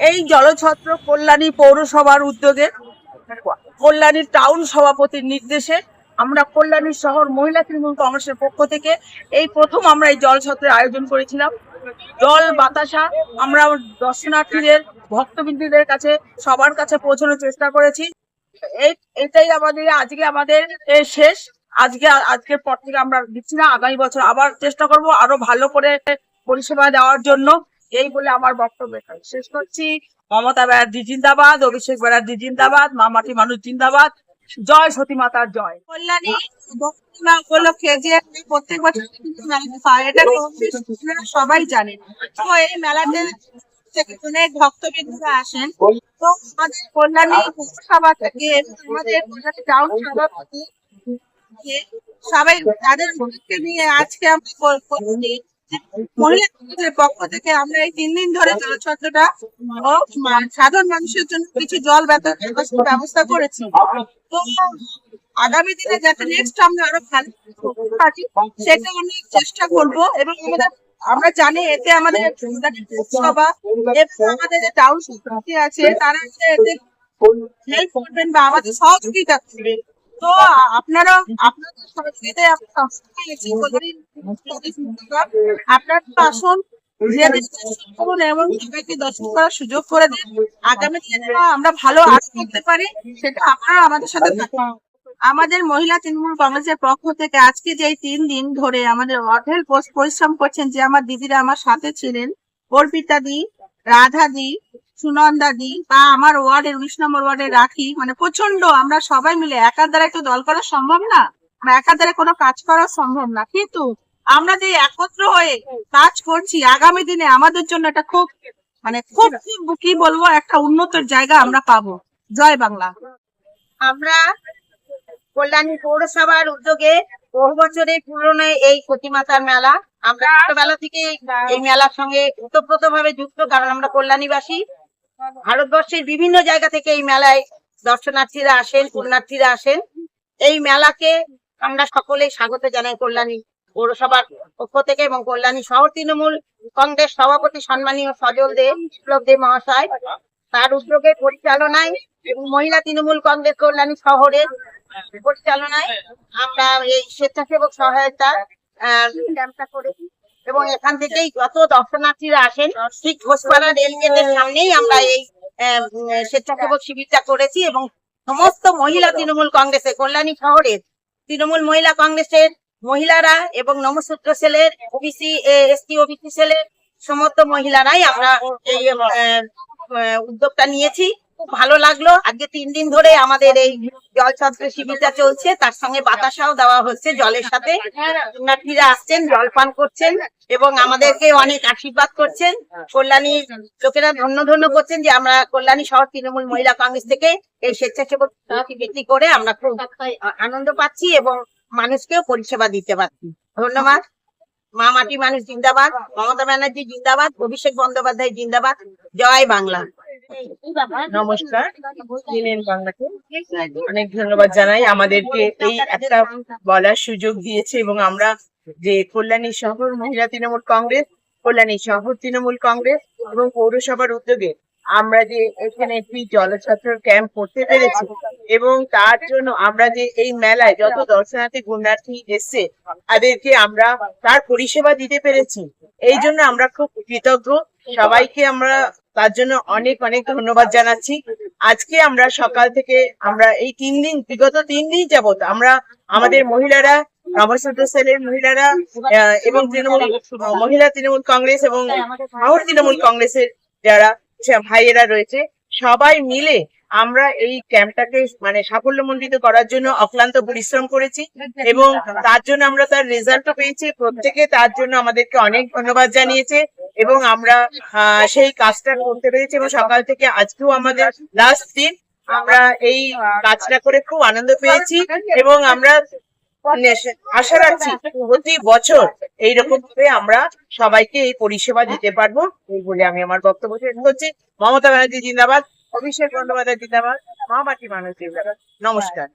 এই জলছত্র কল্যাণী পৌরসভার উদ্যোগে কল্যাণী টাউন সভাপতির নির্দেশে আমরা কল্যাণী শহর মহিলা তৃণমূল কংগ্রেসের পক্ষ থেকে এই প্রথম আমরা এই জলছত্রের আয়োজন করেছিলাম। জল বাতাসা আমরা দর্শনার্থীদের, ভক্তবৃন্দীদের কাছে, সবার কাছে পৌঁছানোর চেষ্টা করেছি। এই, এটাই আমাদের, আজকে আমাদের শেষ। আজকে, আজকের পর থেকে আমরা দিচ্ছি না, আগামী বছর আবার চেষ্টা করব আরও ভালো করে পরিষেবা দেওয়ার জন্য। এই বলে আমার বক্তব্য এখানে শেষ করছি। মমতা ব্যানার্জি জিন্দাবাদ, অভিষেক ব্যানার্জি জিন্দাবাদ, মা মাটি মানুষ জিন্দাবাদ। জয় সতী মাতার জয়। কল্যাণী প্রত্যেক বছর এটা সবাই জানেন। তো এই মেলাতে থেকে অনেক ভক্তবৃন্দরা আসেন। তো আমাদের কল্যাণী পৌরসভা থেকে আমাদের টাউন কে সবাই তাদের নিয়ে আজকে আমরা পক্ষ থেকে আমরা এই তিন দিন ধরে সাধারণ মানুষের জন্য কিছু জল ব্যবস্থা করেছি তো আগামী দিনে যাতে নেক্সট আমরা আরও ভালো সেটা চেষ্টা করব এবং আমরা জানি এতে আমাদের সভা এবং আমাদের যে টাউন আছে, তারা এতে হেল্প করবেন বা আমাদের সহযোগিতা তো আপনারা আপনাদের সহযোগিতায়। আমাদের মহিলা তৃণমূল কংগ্রেসের পক্ষ থেকে আজকে যে তিন দিন ধরে আমাদের অঢেল পরিশ্রম করছেন যে আমার দিদিরা আমার সাথে ছিলেন, অর্পিতা দি, রাধা দি, সুনন্দা দি, বা আমার ওয়ার্ডের, উনিশ নম্বর ওয়ার্ডে রাখি মানে প্রচণ্ড আমরা সবাই মিলে একার দ্বারা একটু দল করা সম্ভব না? একার দ্বারা কোনো কাজ করা সম্ভব না। কিন্তু আমরা যে একত্র হয়ে কাজ করছি আগামী দিনে আমাদের জন্য এটা খুব মানে খুব কি বলব, একটা উন্নত জায়গা আমরা পাবো। জয় বাংলা। আমরা কল্যাণী পৌরসভার উদ্যোগে বহু বছরের পুরনো এই প্রতিমাতার মেলা, আমরা ছোটবেলা থেকে এই মেলার সঙ্গে ওতপ্রোত ভাবে যুক্ত, কারণ আমরা কল্যাণীবাসী। ভারতবর্ষের বিভিন্ন জায়গা থেকে এই মেলায় দর্শনার্থীরা আসেন, পুণ্যার্থীরা আসেন। এই মেলাকে আমরা সকলেই স্বাগত জানাই কল্যাণী পৌরসভার পক্ষ থেকে এবং কল্যাণী শহর তৃণমূল কংগ্রেস সভাপতি সম্মানীয় সজল দে, বিপ্লব দে মহাশয়, তার উদ্যোগের পরিচালনায় এবং মহিলা তৃণমূল কংগ্রেস কল্যাণী শহরের পরিচালনায় আমরা এই স্বেচ্ছাসেবক সহায়তা করেছি এবং এখান থেকেই যত দর্শনার্থীরা আসেন, ঠিক ঘোষপাড়া রেল গেটের সামনেই আমরা এই স্বেচ্ছাসেবক শিবিরটা করেছি এবং সমস্ত মহিলা তৃণমূল কংগ্রেসের, কল্যাণী শহরের তৃণমূল মহিলা কংগ্রেসের মহিলারা এবং নমসূত্র সেলের ওবিসি এসটি ওবিসি সেলের সমস্ত মহিলারাই আমরা এই উদ্যোগটা নিয়েছি। খুব ভালো লাগল। আজকে তিন দিন ধরে আমাদের এই জল ছাত্র শিবিরটা চলছে। তার সঙ্গে বাতাসাও দেওয়া হচ্ছে জলের সাথে। পুণ্যার্থীরা আসছেন জল পান করছেন এবং আমাদেরকে অনেক আশীর্বাদ করছেন। কল্যাণী লোকেরা ধন্য ধন্য করছেন যে আমরা কল্যাণী শহর তৃণমূল মহিলা কংগ্রেস থেকে এই স্বেচ্ছাসেবক করে আমরা খুব আনন্দ পাচ্ছি এবং মানুষকেও পরিষেবা দিতে পারছি। ধন্যবাদ। মা মাটি মানুষ জিন্দাবাদ। মমতা ব্যানার্জি জিন্দাবাদ। অভিষেক বন্দ্যোপাধ্যায় জিন্দাবাদ। জয় বাংলা। নমস্কার। বাংলাকে। অনেক ধন্যবাদ জানাই। আমাদেরকে এই একটা বলার সুযোগ দিয়েছে এবং আমরা যে কল্যাণী শহর, মহিলা তৃণমূল কংগ্রেস, কল্যাণী শহর তৃণমূল কংগ্রেস এবং পৌরসভার উদ্যোগে আমরা যে এখানে একটি জলছত্র ক্যাম্প করতে পেরেছি এবং তার জন্য আমরা যে এই মেলায় যত দর্শনার্থী, গুণার্থী এসছে, তাদেরকে আমরা তার পরিষেবা দিতে পেরেছি। এই জন্য আমরা খুব কৃতজ্ঞ। সবাইকে আমরা তার জন্য অনেক অনেক ধন্যবাদ জানাচ্ছি। আজকে আমরা সকাল থেকে আমরা এই তিন দিন, বিগত তিন দিন যাবত আমরা আমাদের মহিলারা সেলের মহিলারা এবং তৃণমূল, মহিলা তৃণমূল কংগ্রেস এবং শহর তৃণমূল কংগ্রেসের যারা ভাইয়েরা রয়েছে। সবাই মিলে আমরা এই ক্যাম্পটাকে মানে সাফল্যমণ্ডিত করার জন্য অক্লান্ত পরিশ্রম করেছি এবং তার জন্য আমরা তার রেজাল্টও পেয়েছি। প্রত্যেকে তার জন্য আমাদেরকে অনেক ধন্যবাদ জানিয়েছে এবং আমরা সেই কাজটা করতে পেরেছি এবং সকাল থেকে আজকেও আমাদের লাস্ট দিন আমরা এই কাজটা করে খুব আনন্দ পেয়েছি এবং আমরা আশা রাখছি প্রতি বছর এইরকম ভাবে আমরা সবাইকে এই পরিষেবা দিতে পারব, এই বলে আমি আমার বক্তব্য শেষ করছি। মমতা ব্যানার্জি জিন্দাবাদ, অভিষেক বন্দ্যোপাধ্যায় জিন্দাবাদ, মা মাটি মানুষ জিন্দাবাদ। নমস্কার।